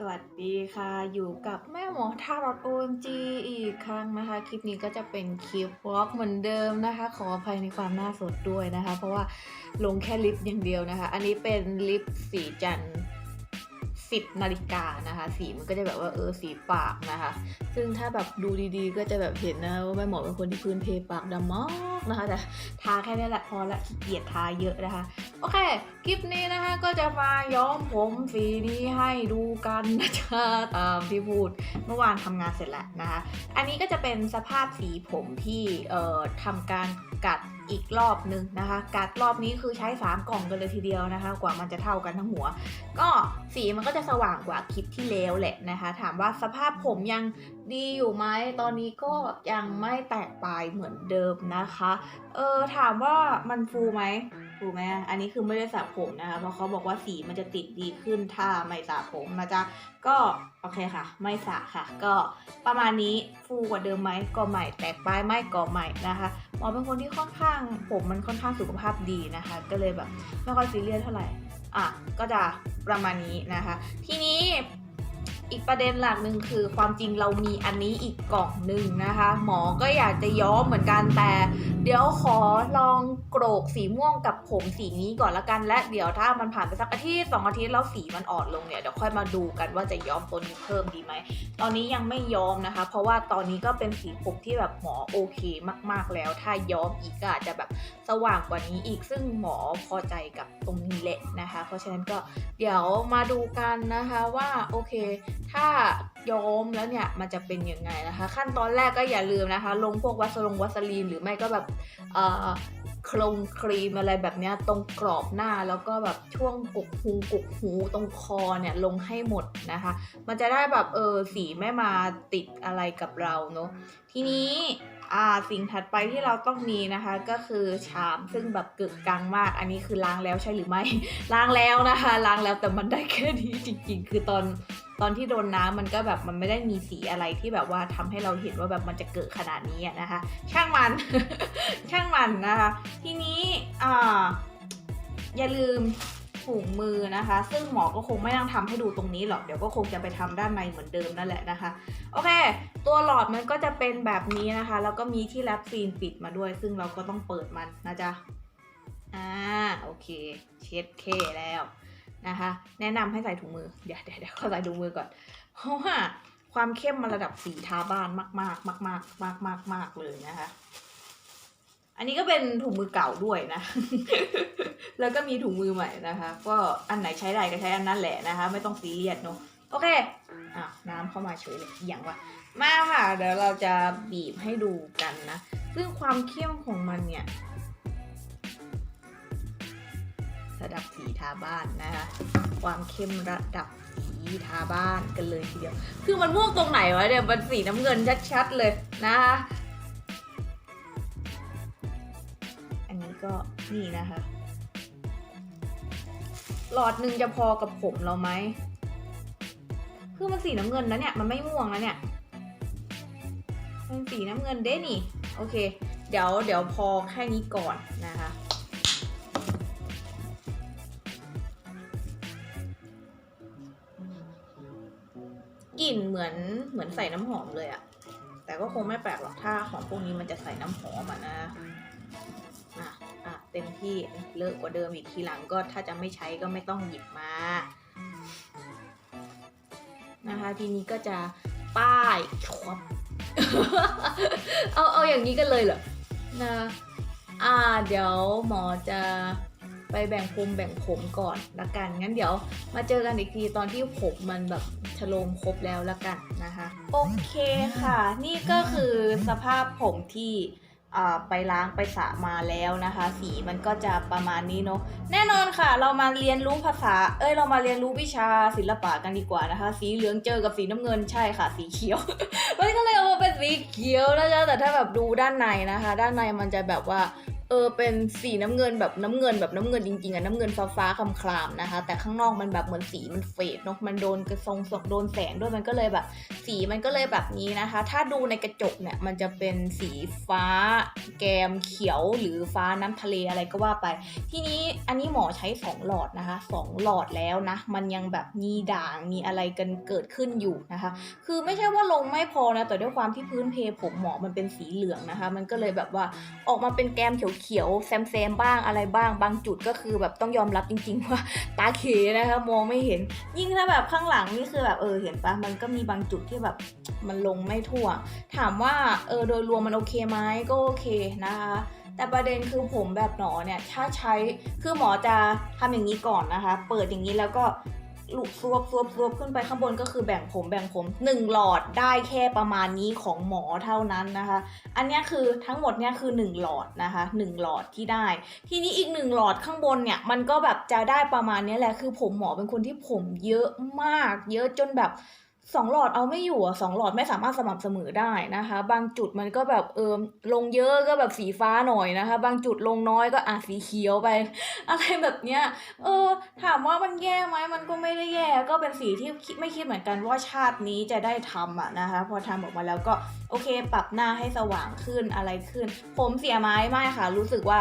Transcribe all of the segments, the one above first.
สวัสดีค่ะ อยู่กับแม่หมอทารอด OMG อีกครั้งนะคะ คลิปนี้ก็จะเป็นคลิปวอล์กเหมือนเดิมนะคะ ขออภัยในความหน้าสดด้วยนะคะ เพราะว่าลงแค่ลิปอย่างเดียวนะคะ อันนี้เป็นลิปสีจันทร์ สิบนาฬิกานะคะ สีมันก็จะแบบว่าเออสีปากนะคะ ซึ่งถ้าแบบดูดีๆ ก็จะแบบเห็นนะว่าแม่หมอเป็นคนที่พื้นเพปากดำมากนะคะ แต่ทาแค่นี้แหละพอละขี้เกียจทาเยอะนะคะ โอเค คลิปนี้นะคะก็จะมาย้อมผมสีนี้ให้ดูกันนะจ๊ะตามที่พูดเมื่อวานทำงานเสร็จแล้วนะคะ อันนี้ก็จะเป็นสภาพสีผมที่เอ่อทำการกัด อีกรอบนึงนะคะกัดรอบนี้คือใช้ 3 กล่องกันเลยทีเดียวนะคะ กว่ามันจะเท่ากันทั้งหัว ก็สีมันก็จะสว่างกว่าคลิปที่แล้วแหละนะคะ ถามว่าสภาพผมยังดีอยู่ไหมตอนนี้ก็ยังไม่แตกปลายเหมือนเดิมนะคะ เออถามว่ามันฟูไหมฟูไหมอันนี้คือไม่ได้สระผมนะคะ เพราะเขาบอกว่าสีมันจะติดดีขึ้นถ้าไม่สระผมนะจ๊ะ ก็โอเคค่ะ ไม่สระค่ะ ก็ประมาณนี้ฟูกว่าเดิมไหมก็ใหม่ แตกปลายไม่ก็ใหม่นะคะ หมอเป็นคนที่ค่อนข้างผมมันค่อนข้างสุขภาพดีนะคะ ก็เลยแบบไม่ค่อยซีเรียสเท่าไหร่ อะ ก็จะประมาณนี้นะคะ ทีนี้ อีกประเด็นหลักหนึ่งคือความจริงเรามีอันนี้อีกกล่องหนึ่งนะคะ หมอก็อยากจะย้อมเหมือนกันแต่ เดี๋ยวขอลองโกรกสีม่วงกับผมสีนี้ก่อนละกัน และเดี๋ยวถ้ามันผ่านไปสักอาทิตย์สองอาทิตย์แล้วสีมันอ่อนลงเนี่ยเดี๋ยวค่อยมาดูกันว่าจะย้อมตัวนี้เพิ่มดีไหมตอนนี้ยังไม่ย้อมนะคะ เพราะว่าตอนนี้ก็เป็นสีผมที่แบบหมอโอเคมาก ๆแล้ว ถ้าย้อมอีกก็อาจจะแบบสว่างกว่านี้อีกซึ่งหมอพอใจกับตรงนี้แหละนะคะ เพราะฉะนั้นก็เดี๋ยวมาดูกันนะคะว่าโอเคถ้าย้อมแล้วเนี่ยมันจะเป็นยังไงนะคะ ขั้นตอนแรกก็อย่าลืมนะคะ ลงพวกวัสลงวัสลีนหรือไม่ก็แบบเอ่อโครงครีมอะไรแบบนี้ตรงกรอบหน้าแล้วก็แบบช่วงกกหูกกหูตรงคอเนี่ยลงให้หมดนะคะ มันจะได้แบบเออสีไม่มาติดอะไรกับเราเนอะทีนี้อ่าสิ่งถัดไปที่เราต้องมีนะคะก็คือชามซึ่งแบบกึกกังมาก อันนี้คือล้างแล้วใช่หรือไม่ ล้างแล้วนะคะ ล้างแล้วแต่มันได้แค่นี้จริง ๆ คือตอน ตอนที่โดนน้ำมันก็แบบมันไม่ได้มีสีอะไรที่แบบว่าทำให้เราเห็นว่าแบบมันจะเกิดขนาดนี้นะคะ ช่างมัน ช่างมันนะคะ ทีนี้อ่าอย่าลืมถุงมือนะคะ ซึ่งหมอก็คงไม่ต้องทำให้ดูตรงนี้หรอก เดี๋ยวก็คงจะไปทำด้านในเหมือนเดิมนั่นแหละนะคะ โอเค ตัวหลอดมันก็จะเป็นแบบนี้นะคะ แล้วก็มีที่แรปซีนปิดมาด้วย ซึ่งเราก็ต้องเปิดมันนะจ๊ะ อ่า โอเค เช็ดเคแล้ว นะคะ แนะนำให้ใส่ถุงมือ เดี๋ยวเดี๋ยวเดี๋ยวขอใส่ถุงมือก่อน เพราะว่าความเข้มมันระดับสีทาบ้านมากๆมากมากมากมากมากเลยนะคะ อันนี้ก็เป็นถุงมือเก่าด้วยนะ แล้วก็มีถุงมือใหม่นะคะ ก็อันไหนใช้ได้ก็ใช้อันนั้นแหละนะคะ ไม่ต้องซีเรียสเนอะโอเคอะน้ำเข้ามาเฉยเลยอย่างวะมาค่ะ เดี๋ยวเราจะบีบให้ดูกันนะ ซึ่งความเข้มของมันเนี่ย ระดับสีทาบ้านนะคะความเข้มระดับสีทาบ้านกันเลยทีเดียว คือมันม่วงตรงไหนวะเนี่ยมันสีน้ำเงินชัดๆเลยนะคะอันนี้ก็นี่นะคะ หลอดหนึ่งจะพอกับผมเราไหมคือมันสีน้ำเงินนะเนี่ยมันไม่ม่วงนะเนี่ยมันสีน้ำเงินเด้นี่ โอเค เดี๋ยวเดี๋ยวพอแค่นี้ก่อนนะคะ ลิ่นเหมือนเหมือนใส่น้ำหอมเลยอะแต่ก็คงไม่แปลกหรอกถ้าของพวกนี้มันจะใส่น้ำหอมอะนะอะอะเต็มที่เลอะกว่าเดิมอีกทีหลังก็ถ้าจะไม่ใช้ก็ไม่ต้องหยิบมานะคะทีนี้ก็จะป้ายชวบเอาเอาอย่างนี้กันเลยเหรอนะอ่าเดี๋ยวหมอจะ ไปแบ่งภูมิแบ่งผมก่อนละกัน งั้นเดี๋ยวมาเจอกันอีกทีตอนที่ผมมันแบบชโลมครบแล้วละกันนะคะ โอเคค่ะ นี่ก็คือสภาพผมที่ไปล้างไปสระมาแล้วนะคะ สีมันก็จะประมาณนี้เนาะแน่นอนค่ะ เรามาเรียนรู้ภาษา เอ้ยเรามาเรียนรู้วิชาศิลปะกันดีกว่านะคะ สีเหลืองเจอกับสีน้ำเงินใช่ค่ะ สีเขียวมันก็เลยเอามาเป็นสีเขียวนะจ๊ะแต่ถ้าแบบดูด้านในนะคะ ด้านในมันจะแบบว่า เออเป็นสีน้ำเงินแบบน้ำเงินแบบน้ำเงินจริงๆอะน้ำเงินฟ้าฟ้าๆคำคลามๆนะคะ แต่ข้างนอกมันแบบเหมือนสีมันเฟดเนาะมันโดนกระทรงสโดนแสงด้วยมันก็เลยแบบ สีมันก็เลยแบบนี้นะคะ ถ้าดูในกระจกเนี่ยมันจะเป็นสีฟ้า แกมเขียวหรือฟ้าน้ำทะเลอะไรก็ว่าไป ทีนี้อันนี้หมอใช้ 2 หลอดนะคะสองหลอดแล้วนะ มันยังแบบมีด่างมีอะไรกันเกิดขึ้นอยู่นะคะ คือไม่ใช่ว่าลงไม่พอนะแต่ด้วยความที่พื้นเพผมหมอมันเป็นสีเหลืองนะคะ มันก็เลยแบบว่าออกมาเป็นแกมเขียวๆแซมๆบ้างอะไรบ้าง บางจุดก็คือแบบต้องยอมรับจริง ๆ ว่าตาเขนะคะมองไม่เห็น ยิ่งถ้าแบบข้างหลังนี่คือแบบเออเห็นปะมันก็มีบางจุดที่แบบมันลงไม่ทั่ว ถามว่าเออโดยรวมมันโอเคไหมก็โอเคนะคะแต่ประเด็นคือผมแบบหนอเนี่ยถ้าใช้คือหมอจะทำอย่างนี้ก่อนนะคะ เปิดอย่างนี้แล้วก็ ลุกซวบซวบซวบขึ้นไปข้างบนก็คือแบ่งผมแบ่งผมหนึ่งหลอดได้แค่ประมาณนี้ของหมอเท่านั้นนะคะ อันนี้คือทั้งหมดเนี่ยคือ 1 หลอดนะคะ 1 หลอดที่ได้ ทีนี้อีก 1 หลอดข้างบนเนี่ยมันก็แบบจะได้ประมาณนี้แหละคือผมหมอเป็นคนที่ผมเยอะมาก เยอะจนแบบ สองหลอดเอาไม่อยู่อะสองหลอดไม่สามารถสม่ำเสมอได้นะคะ บางจุดมันก็แบบเออลงเยอะก็แบบสีฟ้าหน่อยนะคะ บางจุดลงน้อยก็อะสีเขียวไป อะไรแบบเนี้ยเออ ถามว่ามันแย่ไหมมันก็ไม่ได้แย่ก็เป็นสีที่ไม่คิดเหมือนกันว่าชาตินี้จะได้ทำอะนะคะ พอทำออกมาแล้วก็โอเค ปรับหน้าให้สว่างขึ้นอะไรขึ้น ผมเสียไหมไม่ค่ะ รู้สึกว่า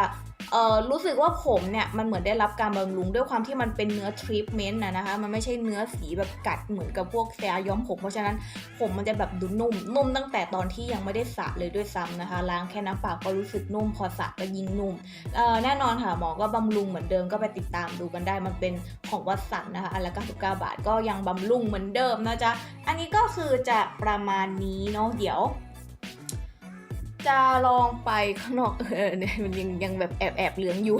เออรู้สึกว่าผมเนี่ยมันเหมือนได้รับการบำรุงด้วยความที่มันเป็นเนื้อทรีทเมนต์นะนะคะ มันไม่ใช่เนื้อสีแบบกัดเหมือนกับพวกแซรย้อมผม เพราะฉะนั้นผมมันจะแบบดูนุ่ม นุ่มตั้งแต่ตอนที่ยังไม่ได้สระเลยด้วยซ้ำนะคะ ล้างแค่น้ำเปล่าก็รู้สึกนุ่ม พอสระก็ยิ่งนุ่มเอ่อแน่นอนค่ะหมอก็บำรุงเหมือนเดิมก็ไปติดตามดูกันได้ มันเป็นของวัดสันนะคะอันละ99บาทก็ยังบำรุงเหมือนเดิมนะจ๊ะอันนี้ก็คือจะประมาณนี้เนาะเดี๋ยว จะลองไปข้างนอกเออเนี่ยมันยังยังแบบแอบแอบเหลืองอยู่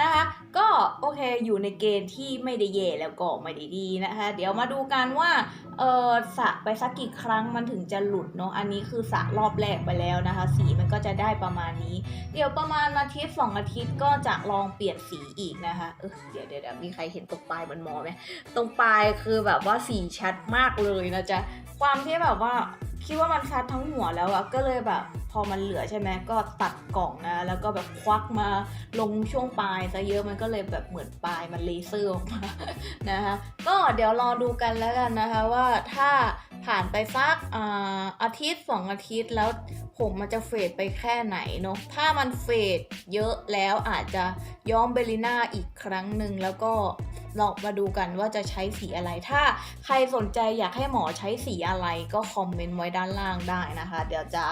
นะคะ ก็โอเคอยู่ในเกณฑ์ที่ไม่ได้แย่แล้วก็ไม่ได้ดีนะคะ เดี๋ยวมาดูกันว่าเออสระไปสักกี่ครั้งมันถึงจะหลุดเนาะอันนี้คือสระรอบแรกไปแล้วนะคะ สีมันก็จะได้ประมาณนี้ เดี๋ยวประมาณอาทิตย์สองอาทิตย์ก็จะลองเปลี่ยนสีอีกนะคะเออเดี๋ยวเดี๋ยวมีใครเห็นตรงปลายมือนมอไหมตรงปลายคือแบบว่าสีชัดมากเลยนะจ๊ะความที่แบบว่า คิดว่ามันชัดทั้งหัวแล้วอะก็เลยแบบ พอมันเหลือใช่ไหมก็ตัดกล่องนะ แล้วก็แบบควักมาลงช่วงปลายซะเยอะมันก็เลยแบบเหมือนปลายมันเลเซอร์ออกมานะคะก็เดี๋ยวรอดูกันแล้วกันนะคะว่าถ้า ผ่านไปสักอาอาทิตย์สองอาทิตย์แล้วผมมันจะเฟดไปแค่ไหนเนาะถ้ามันเฟดเยอะแล้วอาจจะย้อมเบลิน่าอีกครั้งหนึ่งแล้วก็ลองมาดูกันว่าจะใช้สีอะไร ถ้าใครสนใจอยากให้หมอใช้สีอะไรก็คอมเมนต์ไว้ด้านล่างได้นะคะ เดี๋ยวจะ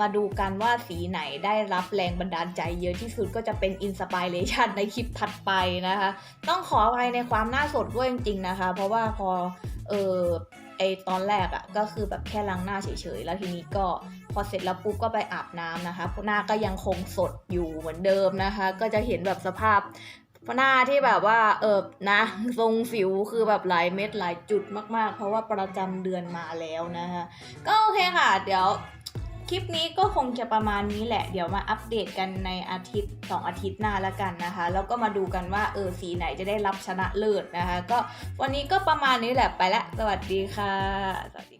มาดูกันว่าสีไหนได้รับแรงบันดาลใจเยอะที่สุดก็จะเป็นอินสปิเรชันในคลิปถัดไปนะคะ ต้องขออภัยในความหน้าสดด้วยจริงๆนะคะ เพราะว่าพอเออ ไอตอนแรกอะ่ะก็คือแบบแค่ล้างหน้าเฉยๆ แล้วทีนี้ก็พอเสร็จแล้วปุ๊บก็ไปอาบน้ำนะคะหน้าก็ยังคงสดอยู่เหมือนเดิมนะคะ ก็จะเห็นแบบสภาพหน้าที่แบบว่าเออนะทรงสิวคือแบบหลายเม็ดหลายจุดมากๆ เพราะว่าประจำเดือนมาแล้วนะคะก็โอเคค่ะ เดี๋ยว คลิปนี้ก็คงจะประมาณนี้แหละ เดี๋ยวมาอัปเดตกันในอาทิตย์ 2 อาทิตย์หน้าละกันนะคะ แล้วก็มาดูกันว่าเออสีไหนจะได้รับชนะเลิศนะคะ ก็วันนี้ก็ประมาณนี้แหละไปละ สวัสดีค่ะ สวัสดี